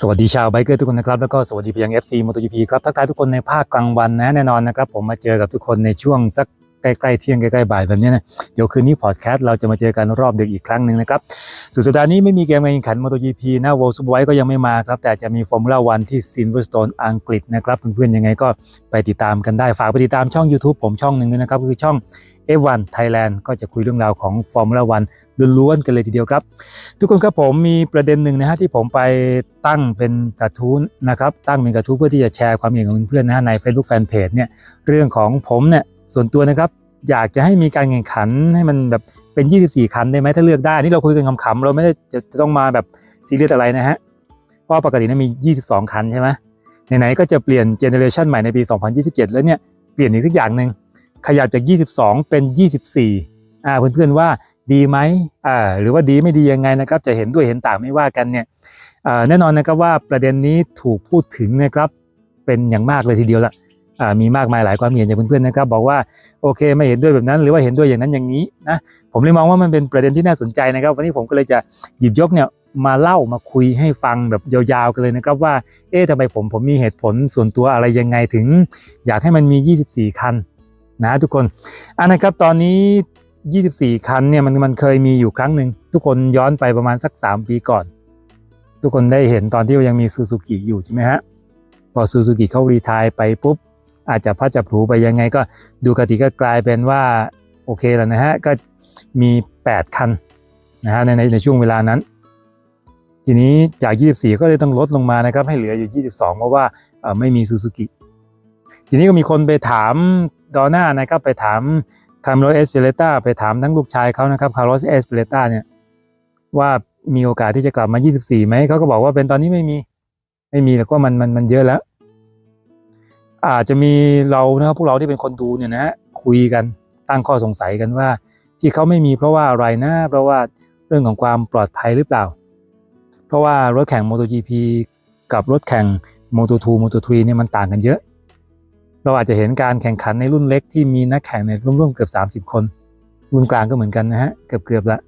สวัสดีชาวไบเกอร์ทุกคนนะครับ แล้วก็สวัสดีไปยัง FC MotoGP ครับทักทายทุกคนในภาคกลางวันนะแน่นอนนะครับผมมาเจอกับทุกคนในช่วงสักใกล้ๆเที่ยงใกล้ๆบ่ายแบบนี้นะเดี๋ยวคืนนี้พอดแคสต์เราจะมาเจอกันรอบดึกอีกครั้งหนึ่งนะครับสุดสัปดาห์นี้ไม่มีเกมการแข่งขัน MotoGP นะ World Superbike ก็ยังไม่มาครับแต่จะมี Formula 1 ที่ Silverstone อังกฤษนะครับเพื่อนๆยังไงก็ไปติดตามกันได้ฝากไปติดตามช่อง YouTube ผมช่องหนึ่งด้วยนะครับคือช่อง F1 Thailand ก็จะคุยเรื่องราวของ Formula 1ล้วนๆกันเลยทีเดียวครับ ทุกคนครับผมมีประเด็นหนึ่งนะฮะที่ผมไปตั้งเป็นกระทู้นะครับ ตั้งเป็นกระทู้เพื่อที่จะแชร์ความเห็นของเพื่อนๆนะฮะใน Facebook Fanpage เนี่ยเรื่องของผมเนี่ยส่วนตัวนะครับอยากจะให้มีการแข่งขันให้มันแบบเป็น 24 คันได้ไหมถ้าเลือกได้นี่เราคุยกันขำๆเราไม่ได้จะจะต้องมาแบบซีเรียสอะไรนะฮะเพราะปกตินะมี 22 คันใช่ไหมไหนๆก็จะเปลี่ยนเจเนอเรชันใหม่ในปี 2027 แล้วเนี่ยเปลี่ยนอีกสักอย่างหนึ่ง ขยับจาก 22 เป็น 24อ่าเพื่อนๆว่าดีไหมอ่าหรือว่าดีไม่ดียังไงนะครับ จะเห็นด้วยเห็นต่างไม่ว่ากันเนี่ยอ่าแน่นอนนะครับว่าประเด็นนี้ถูกพูดถึงนะครับเป็นอย่างมากเลยทีเดียวละอ่ามีมากมายหลายความเห็นจากเพื่อนๆนะครับ บอกว่าโอเคไม่เห็นด้วยแบบนั้น หรือว่าเห็นด้วยอย่างนั้นอย่างนี้นะผมเลยมองว่ามันเป็นประเด็นที่น่าสนใจนะครับ วันนี้ผมก็เลยจะหยิบยกเนี่ยมาเล่ามาคุยให้ฟังแบบยาวๆกันเลยนะครับว่าเอ๊ะทำไมผมผมมีเหตุผลส่วนตัวอะไรยังไงถึง อยากให้มันมี 24 คัน นะทุกคนอันนะครับตอนนี้ 24 คันเนี่ยมันมันเคยมีอยู่ครั้งหนึ่งทุกคนย้อนไปประมาณสัก 3 ปีก่อน ทุกคนได้เห็นตอนที่ยังมีซูซูกิอยู่ใช่ไหมฮะพอซูซูกิเขารีทายไปปุ๊บ อาจจะพัดจับผูไปยังไงก็ดูกติก็กลายเป็นว่าโอเคแล้วนะฮะก็มี 8 คันนะฮะในในในช่วงเวลานั้น ทีนี้จาก 24 ก็เลยต้องลดลงมานะครับให้เหลืออยู่ 22 เพราะว่าไม่มีซูซูกิทีนี้ก็มีคนไปถาม ดอน่านะครับไปถามคาร์โลเอสเปเลต้าไปถามทั้งลูกชายเขานะครับคาร์โลเอสเปเลต้าเนี่ยว่ามีโอกาสที่จะกลับมา 24 ไหม เขาก็บอกว่าเป็นตอนนี้ไม่มี ไม่มีแล้วก็มันมันมันเยอะแล้ว อาจจะมีเรานะครับพวกเราที่เป็นคนดูเนี่ยนะฮะคุยกันตั้งข้อสงสัยกันว่า ที่เขาไม่มีเพราะว่าอะไรนะ เพราะว่าเรื่องของความปลอดภัยหรือเปล่า เพราะว่ารถแข่ง MotoGP กับรถแข่ง Moto2 Moto3 เนี่ยมันต่างกันเยอะ เราอาจจะเห็นการแข่งขันในรุ่นเล็กที่มีนักแข่งในร่วมๆเกือบ 30 คน รุ่นกลางก็เหมือนกันนะฮะเกือบๆละ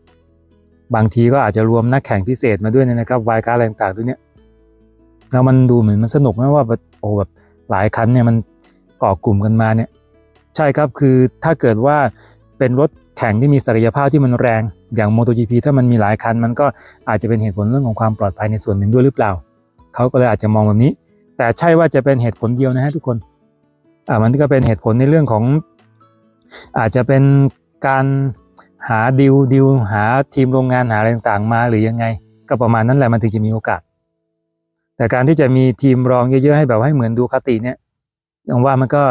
บางทีก็อาจจะรวมนักแข่งพิเศษมาด้วยนะครับวายการอะไรต่างๆด้วยเนี่ยแล้วมันดูเหมือนมันสนุกนะว่าโอ้แบบหลายคันเนี่ยมันก่อกลุ่มกันมาเนี่ย ใช่ครับคือถ้าเกิดว่าเป็นรถแข่งที่มีศักยภาพที่มันแรงอย่าง MotoGP ถ้ามันมีหลายคัน มันก็อาจจะเป็นเหตุผลเรื่องของความปลอดภัยในส่วนหนึ่งด้วยหรือเปล่า เขาก็เลยอาจจะมองแบบนี้ แต่ใช่ว่าจะเป็นเหตุผลเดียวนะฮะทุกคน อ่ามันก็เป็นเหตุผลในเรื่องของ อาจจะเป็นการหาดิวดิวหาทีมโรงงานหาอะไรต่างๆ มาหรือยังไง ก็ประมาณนั้นแหละมันถึงจะมีโอกาส แต่การที่จะมีทีมรองเยอะๆให้แบบให้เหมือนดูคาติเนี่ยผมว่ามันก็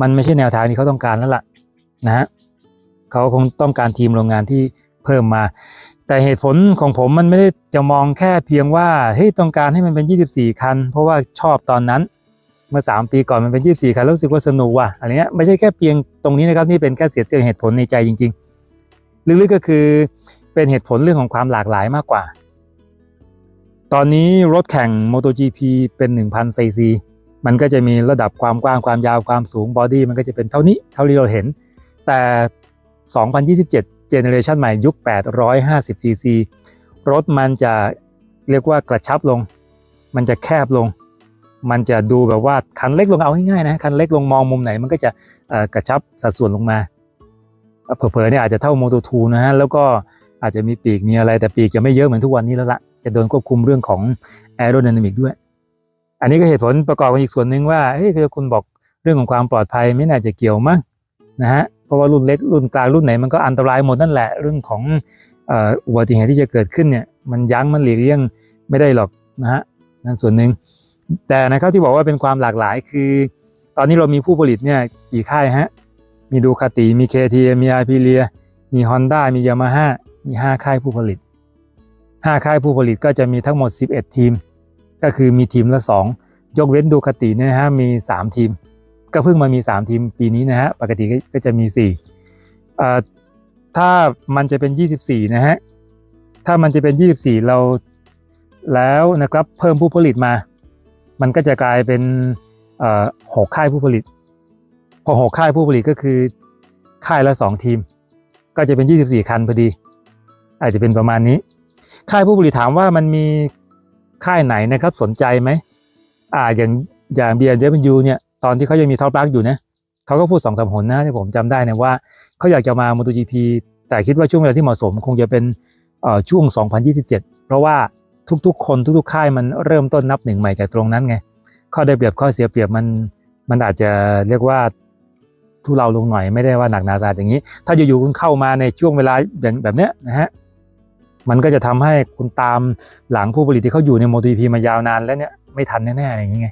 มันไม่ใช่แนวทางที่เขาต้องการแล้วล่ะนะฮะเขาคงต้องการทีมโรงงานที่เพิ่มมา แต่เหตุผลของผมมันไม่ได้จะมองแค่เพียงว่าเฮ้ยต้องการให้มันเป็น 24 คัน เพราะว่าชอบตอนนั้น เมื่อ 3 ปีก่อนมันเป็น 24คันแล้วรู้สึกว่าสนุกว่ะอะไรเงี้ยไม่ใช่แค่เพียงตรงนี้นะครับนี่เป็นแค่เสียเสียงเหตุผลในใจจริง ๆ ลึกๆก็คือเป็นเหตุผลเรื่องของความหลากหลายมากกว่า ตอนนี้รถแข่ง MotoGP เป็น1,000 cc มันก็จะมีระดับความกว้างความยาวความสูงบอดี้มันก็จะเป็นเท่านี้เท่าที่เราเห็น แต่ 2027 Generation ใหม่ยุค 850 cc รถมันจะเรียกว่ากระชับลง มันจะแคบลง มันจะดูแบบว่าคันเล็กลงเอาง่ายๆนะคันเล็กลงมองมุมไหนมันก็จะกระชับสัดส่วนลงมาเผลอๆเนี่ยอาจจะเท่า Moto2 นะฮะแล้วก็อาจจะมีปีกมีอะไรแต่ปีกจะไม่เยอะเหมือนทุกวันนี้แล้วละจะโดนควบคุมเรื่องของ aerodynamic ด้วย อันนี้ก็เหตุผลประกอบกันอีกส่วนหนึ่งว่าเฮ้ยคือคุณบอกเรื่องของความปลอดภัยไม่น่าจะเกี่ยวมั้งนะฮะเพราะว่ารุ่นเล็กรุ่นกลางรุ่นไหนมันก็อันตรายหมดนั่นแหละเรื่องของอุบัติเหตุที่จะเกิดขึ้นเนี่ยมันยั้งมันหลีกเลี่ยงไม่ได้หรอกนะฮะนั่นส่วนหนึ่ง แต่นะครับที่บอกว่าเป็นความหลากหลายคือ ตอนนี้เรามีผู้ผลิตเนี่ยกี่ค่ายฮะ มีดูคาติมี KTM มีอาร์พิเลียมี Honda มียามาฮ่ามี5ค่ายผู้ผลิต5ค่ายผู้ผลิตก็จะมีทั้งหมด 11 ทีม ก็คือมีทีมละ 2 ยกเว้นดูคาติเนี่ยฮะมี 3 ทีม ก็เพิ่งมามี 3 ทีมปีนี้นะฮะปกติก็จะมี4อ่ถ้ามันจะเป็น 24 นะฮะถ้ามันจะเป็น 24 เราแล้วนะครับเพิ่มผู้ผลิตมา มันก็จะกลายเป็นเอ่อหกค่ายผู้ผลิต พอหกค่ายผู้ผลิตก็คือค่ายละสองทีม ก็จะเป็น 24 คันพอดี อาจจะเป็นประมาณนี้ ค่ายผู้ผลิตถามว่ามันมีค่ายไหนนะครับสนใจไหมอ่าอย่างอย่าง BMW เนี่ยตอนที่เขายังมีท็อปรักอยู่นะเขาก็พูดสองสามหนนะที่ผมจำได้นะว่าเขาอยากจะมา MotoGP แต่คิดว่าช่วงเวลาที่เหมาะสมคงจะเป็นเอ่อช่วง 2027 เพราะว่า ทุก ๆ คนทุก ๆ ค่ายมันเริ่มต้นนับหนึ่งใหม่จากตรงนั้นไง ข้อได้เปรียบข้อเสียเปรียบมันมันอาจจะเรียกว่าทุเราลงหน่อยไม่ได้ว่าหนักหนาสาอย่างนี้ ถ้าอยู่ๆคุณเข้ามาในช่วงเวลาแบบแบบเนี้ยนะฮะมันก็จะทำให้คุณตามหลังผู้ผลิตที่เขาอยู่ใน MotoGP มายาวนานแล้วเนี่ยไม่ทันแน่ๆอย่างนี้ไง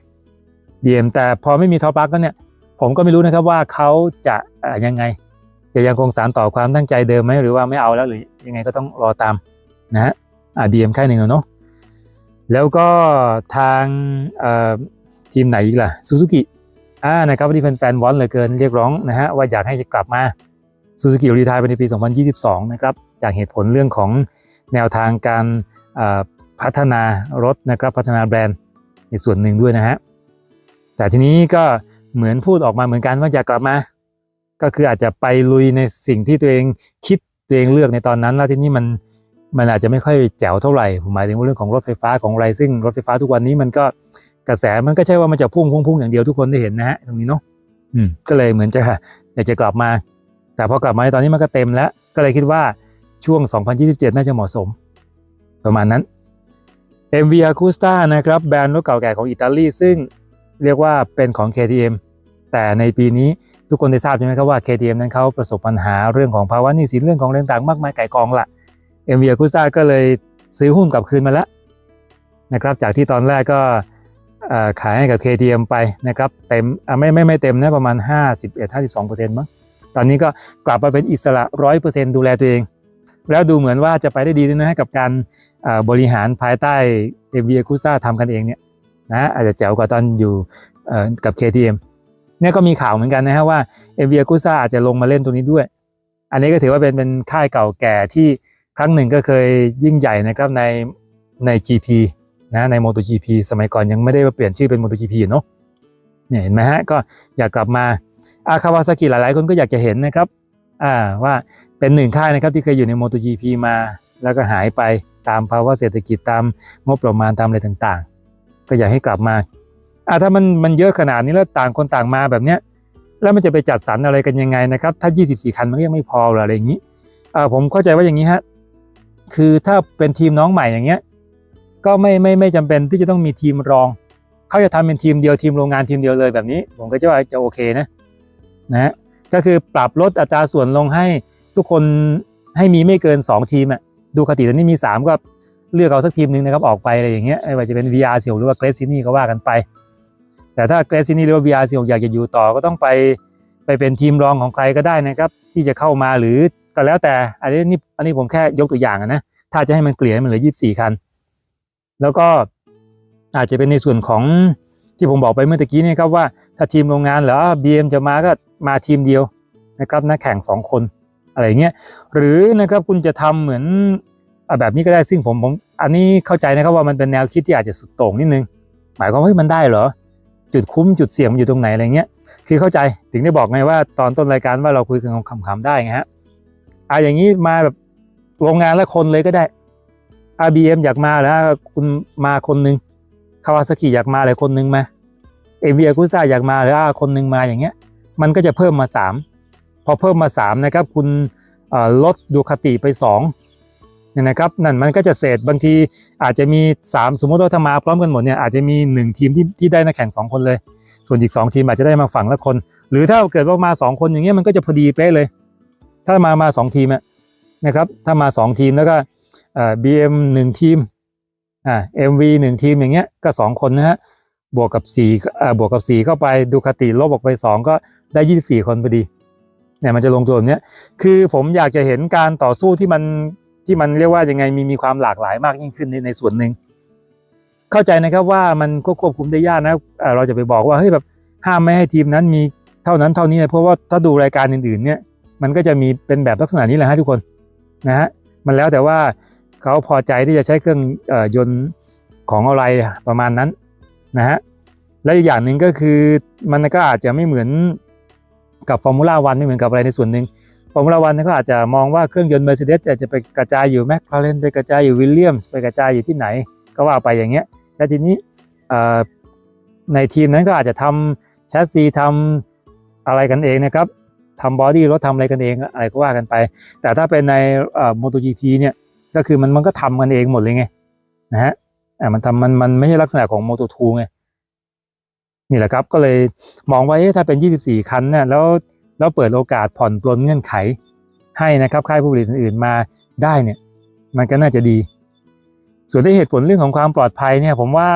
BM แต่พอไม่มีท็อปรักก็เนี่ยผมก็ไม่รู้นะครับว่าเขาจะอ่อยังไง จะยังคงสารต่อความตั้งใจเดิมไหมหรือว่าไม่เอาแล้วหรือยังไงก็ต้องรอตามนะฮะอ่า BM แค่หนึ่งเนาะ แล้วก็ทางทีมไหนอีกล่ะซูซูกิอ่านะครับวันนี้แฟนๆวอนเหลือเกินเรียกร้องนะฮะว่าอยากให้กลับมาซูซูกิรีทายไปในปี 2022 นะครับจากเหตุผลเรื่องของแนวทางการพัฒนารถนะครับพัฒนาแบรนด์ในส่วนหนึ่งด้วยนะฮะแต่ทีนี้ก็เหมือนพูดออกมาเหมือนกันว่าอยากกลับมา ก็คืออาจจะไปลุยในสิ่งที่ตัวเองคิดตัวเองเลือกในตอนนั้น แล้วทีนี้มัน มันอาจจะไม่ค่อยแจ๋วเท่าไหร่ผมหมายถึงเรื่องของรถไฟฟ้าของอะไรซึ่งรถไฟฟ้าทุกวันนี้มันก็กระแสมันก็ใช่ว่ามันจะพุ่งพุ่งพุ่งอย่างเดียวทุกคนได้เห็นนะฮะตรงนี้เนาะอืมก็เลยเหมือนจะอยากจะกลับมา แต่พอกลับมาในตอนนี้มันก็เต็มแล้ว ก็เลยคิดว่าช่วง 2027 น่าจะเหมาะสม ประมาณนั้น MV Acusta นะครับแบรนด์รถเก่าแก่ของอิตาลีซึ่งเรียกว่าเป็นของ KTM แต่ในปีนี้ทุกคนได้ทราบใช่ไหมครับว่า KTM นั้นเขาประสบปัญหาเรื่องของภาวะหนี้สินเรื่องของเรื่องต่างมากมายไก่กองละ MV Acusta ก็เลยซื้อหุ้นกลับคืนมาแล้วนะครับจากที่ตอนแรกก็ขายให้กับ KTM ไปนะครับเต็มอ่ไม่ไม่ไม่เต็มนะประมาณ 51-52%มั้งตอนนี้ก็กลับมาเป็นอิสระ 100%ดูแลตัวเอง แล้วดูเหมือนว่าจะไปได้ดีด้วยนะกับการบริหารภายใต้ MV Acusta ทำกันเองเนี่ยนะอาจจะแจ๋วกว่าตอนอยู่กับ KTM เนี่ยก็มีข่าวเหมือนกันนะฮะว่า MV Acusta อาจจะลงมาเล่นตรงนี้ด้วย อันนี้ก็ถือว่าเป็นเป็นค่ายเก่าแก่ที่ ครั้งหนึ่งก็เคยยิ่งใหญ่นะครับในใน GP นะใน MotoGP สมัยก่อนยังไม่ได้เปลี่ยนชื่อเป็น MotoGP อยู่เนาะเนี่ยเห็นไหมฮะก็อยากกลับมาอาคาวาซากิหลายๆ คนก็อยากจะเห็นนะครับอ่าว่าเป็นหนึ่งค่ายนะครับที่เคยอยู่ใน MotoGP มาแล้วก็หายไปตามภาวะเศรษฐกิจตามงบประมาณตามอะไรต่างๆ ก็อยากให้กลับมาอ่าถ้ามันมันเยอะขนาดนี้แล้วต่างคนต่างมาแบบเนี้ยแล้วมันจะไปจัดสรรอะไรกันยังไงนะครับ ถ้า 24 คันมันก็ยังไม่พอหรืออะไรอย่างนี้อ่าผมเข้าใจว่าอย่างนี้ฮะ คือถ้าเป็นทีมน้องใหม่อย่างเงี้ย ก็ไม่ไม่ไม่จำเป็นที่จะต้องมีทีมรอง เขาจะทำเป็นทีมเดียวทีมโรงงานทีมเดียวเลยแบบนี้ ผมก็จะว่าจะโอเคนะนะฮะก็คือปรับลดอัตราส่วนลงให้ทุกคนให้มีไม่เกิน 2 ทีมอะดูคติตอนนี้มี 3 ก็เลือกเอาสักทีมหนึ่งนะครับออกไปอะไรอย่างเงี้ยไม่ว่าจะเป็น VR เสี่ยวหรือว่าเกรซินี่ก็ว่ากันไป แต่ถ้าเกรซินี่หรือว่า VR เสี่ยวอยากจะอยู่ต่อก็ต้องไปไปเป็นทีมรองของใครก็ได้นะครับ ที่จะเข้ามาหรือ ก็แล้วแต่อันนี้นี่อันนี้ผมแค่ยกตัวอย่างนะถ้าจะให้มันเกลี่ยมันเหลือ24คัน แล้วก็อาจจะเป็นในส่วนของที่ผมบอกไปเมื่อตะกี้นี่ครับว่าถ้าทีมโรงงานหรือ BM จะมาก็มาทีมเดียวนะครับนักแข่ง 2 คนอะไรเงี้ยหรือนะครับคุณจะทำเหมือนอแบบนี้ก็ได้ซึ่งผมผมอันนี้เข้าใจนะครับว่ามันเป็นแนวคิดที่อาจจะสุดโต่งนิดนึง หมายความว่าเฮ้ยมันได้เหรอ จุดคุ้มจุดเสี่ยงมันอยู่ตรงไหนอะไรเงี้ยคือเข้าใจถึงได้บอกไงว่าตอนต้นรายการว่าเราคุยกันคำๆได้ไงฮะ อะอย่างนี้มาแบบโรงงานละคนเลยก็ได้ RBM อยากมาแล้วคุณมาคนหนึ่งคาวาซากิอยากมาเลยคนหนึ่งมาเอเวียกุซ่าอยากมาหรืออะคนหนึ่งมาอย่างเงี้ย มันก็จะเพิ่มมาสามพอเพิ่มมาสามนะครับคุณลดดูคติไปสองเนี่ยนะครับนั่นมันก็จะเศษบางทีอาจจะมีสามสมมติว่าถ้ามาพร้อมกันหมดเนี่ยอาจจะมีหนึ่งทีมที่ที่ได้นักแข่งสองคนเลย ส่วนอีกสองทีมอาจจะได้มาฝั่งละคน หรือถ้าเกิดว่ามาสองคนอย่างเงี้ยมันก็จะพอดีเป๊ะเลย ถ้ามามาสองทีมะนะครับ ถ้ามาสองทีมแล้วก็เอ่อ BM หนึ่งทีมอ่า MV หนึ่งทีมอย่างเงี้ยก็สองคนนะฮะบวกกับสี่อ่าบวกกับสี่เข้าไปดูคติลบออกไปสองก็ได้ยี่สิบสี่คนพอดีเนี่ยมันจะลงตัวแบบเนี้ยคือผมอยากจะเห็นการต่อสู้ที่มันที่มันเรียกว่ายังไงมีมีความหลากหลายมากยิ่งขึ้นในในส่วนหนึ่งเข้าใจนะครับว่ามันก็ควบคุมได้ยากนะเอ่อเราจะไปบอกว่าเฮ้ยแบบห้ามไม่ให้ทีมนั้นมีเท่านั้นเท่านี้เลยเพราะว่าถ้าดูรายการอื่นๆเนี่ย มันก็จะมีเป็นแบบลักษณะนี้แหละฮะทุกคนนะฮะมันแล้วแต่ว่าเขาพอใจที่จะใช้เครื่องอยนต์ของอะไรประมาณนั้นนะฮะและอีกอย่างหนึ่งก็คือมันก็อาจจะไม่เหมือนกับฟอร์มูล่าวันไม่เหมือนกับอะไรในส่วนหนึ่งฟอร์มูล่าวันก็อาจจะมองว่าเครื่องยนต์เมอร์เซเดสจะไปกระจายอยู่แมคลาเรนไปกระจายอยู่วิลเลียมส์ไปกระจายอยู่ที่ไหนก็ว่าไปอย่างเงี้ยแล้วทีนี้ในทีมนั้นก็อาจจะทำแชสซีทำอะไรกันเองนะครับ ทำบอดี้รถทำอะไรกันเองอะไรก็ว่ากันไป แต่ถ้าเป็นในเอ่อ MotoGP เนี่ยก็คือมันมันก็ทำกันเองหมดเลยไงนะฮะอ่ามันทำมันมันไม่ใช่ลักษณะของ Moto2 ไงนี่แหละครับก็เลยมองว่าเอ๊ะถ้าเป็น 24 คันเนี่ยแล้วแล้วเปิดโอกาสผ่อนปลนเงื่อนไข ให้นะครับค่ายผู้ผลิตอื่นๆมาได้เนี่ย มันก็น่าจะดี ส่วนในเหตุผลเรื่องของความปลอดภัยเนี่ย ผมว่า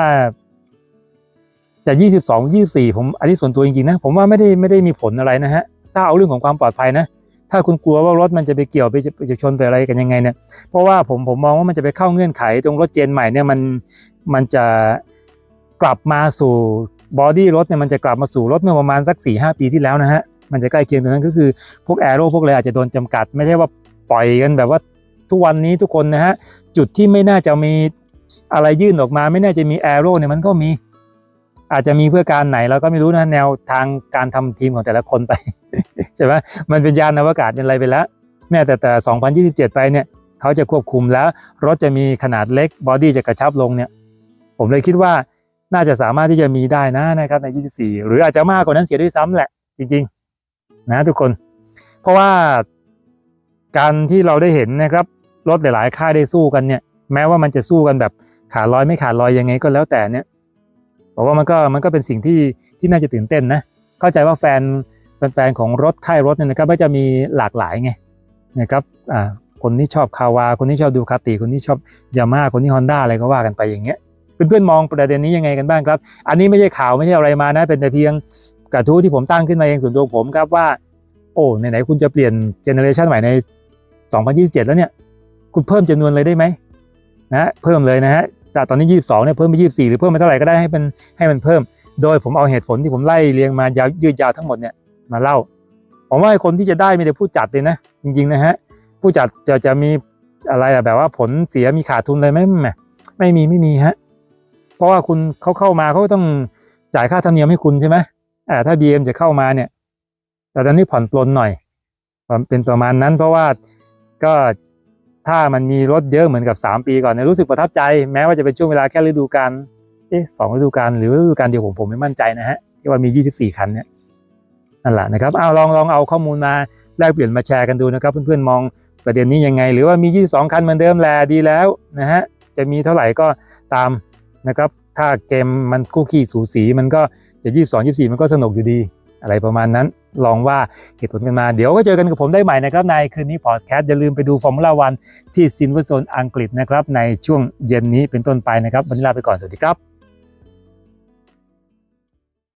จะ 22 24 ผมอันนี้ส่วนตัวจริงๆนะผมว่าไม่ได้ไม่ได้มีผลอะไรนะฮะ ถ้าเอาเรื่องของความปลอดภัยนะ ถ้าคุณกลัวว่ารถมันจะไปเกี่ยวไปจะชนไปอะไรกันยังไงเนี่ย เพราะว่าผมผมมองว่ามันจะไปเข้าเงื่อนไขตรงรถเจนใหม่เนี่ยมันมันจะกลับมาสู่บอดี้รถเนี่ยมันจะกลับมาสู่รถเมื่อประมาณสัก4ี่หปีที่แล้วนะฮะ มันจะใกล้เคียงตรงนั้นก็คือพวกแอโร่พวกอะไรอาจจะโดนจำกัด ไม่ใช่ว่าปล่อยกันแบบว่าทุกวันนี้ทุกคนนะฮะ จุดที่ไม่น่าจะมีอะไรยื่นออกมา ไม่น่าจะมีแอโร่เนี่ยมันก็มีอาจจะมีเพื่อการไหนเราก็ไม่รู้นะแนวทางการทำทีมของแต่ละคนไป ใช่ไหมมันเป็นยานอวกาศเป็นอะไรไปแล้วแม้แต่แต่ 2027 ไปเนี่ยเขาจะควบคุมแล้ว รถจะมีขนาดเล็กบอดี้จะกระชับลงเนี่ย ผมเลยคิดว่าน่าจะสามารถที่จะมีได้นะนะครับใน 24 หรืออาจจะมากกว่านั้นเสียด้วยซ้ำแหละ จริง ๆ นะทุกคน เพราะว่าการที่เราได้เห็นนะครับรถหลาย ๆ ค่ายได้สู้กันเนี่ย แม้ว่ามันจะสู้กันแบบขาดลอยไม่ขาดลอยยังไงก็แล้วแต่เนี่ยบอกว่ามันก็มันก็เป็นสิ่งที่ที่น่าจะตื่นเต้นนะ เข้าใจว่าแฟน แฟนๆของรถค่ายรถเนี่ยนะครับก็จะมีหลากหลายไงนะครับอ่าคนที่ชอบคาวา คนที่ชอบดูคาติคนที่ชอบยามาคนที่ฮอนด้าอะไรก็ว่ากันไปอย่างเงี้ยเพื่อนๆมองประเด็นนี้ยังไงกันบ้างครับ อันนี้ไม่ใช่ข่าวไม่ใช่อะไรมานะ เป็นแต่เพียงกระทู้ที่ผมตั้งขึ้นมาเองส่วนตัวผมครับว่า โอ้ไหนๆคุณจะเปลี่ยนเจเนอเรชันใหม่ใน 2027 แล้วเนี่ยคุณเพิ่มจำนวนเลยได้ไหมนะเพิ่มเลยนะฮะแต่ตอนนี้ 22เนี่ยเพิ่มไป 24 หรือเพิ่มไปเท่าไหร่ก็ได้ให้มันให้มันเพิ่ม โดยผมเอาเหตุผลที่ผมไล่เรียงมายาวยืดยาวทั้งหมดเนี่ย มาเล่าผมว่าคนที่จะได้มีแต่ผู้จัดเลยนะ จริง ๆ นะฮะ ผู้จัดจะจะมีอะไรแบบว่าผลเสียมีขาดทุนเลยไหมแหมไม่มีไม่มีฮะ เพราะว่าคุณเขาเข้ามาเขาต้องจ่ายค่าธรรมเนียมให้คุณใช่ไหมอ่าถ้า BM จะเข้ามาเนี่ย แต่ตอนนี้ผ่อนปลนหน่อยเป็นประมาณนั้น เพราะว่าก็ถ้ามันมีรถเยอะเหมือนกับ 3 ปีก่อนเนี่ยรู้สึกประทับใจ แม้ว่าจะเป็นช่วงเวลาแค่ฤดูกาลเอ๊ะสองฤดูกาลหรือฤดูกาลเดียวผมผมไม่มั่นใจนะฮะที่ว่ามี 24 คันเนี่ย นั่นแหละนะครับเอาลองลองเอาข้อมูลมาแลกเปลี่ยนมาแชร์กันดูนะครับ เพื่อนๆมองประเด็นนี้ยังไง หรือว่ามี 22 คันเหมือนเดิมแลดีแล้วนะฮะจะมีเท่าไหร่ก็ตามนะครับถ้าเกมมันคู่ขี้สูสีมันก็จะ 22 24 มันก็สนุกอยู่ดีอะไรประมาณนั้นลองว่าเหตุผลกันมาเดี๋ยวก็เจอกันกับผมได้ใหม่นะครับ ในคืนนี้พอดแคสต์อย่าลืมไปดูฟอร์มูล่าวันที่ซินเวอร์โซนอังกฤษนะครับในช่วงเย็นนี้เป็นต้นไปนะครับวันนี้ลาไปก่อนสวัสดีครับ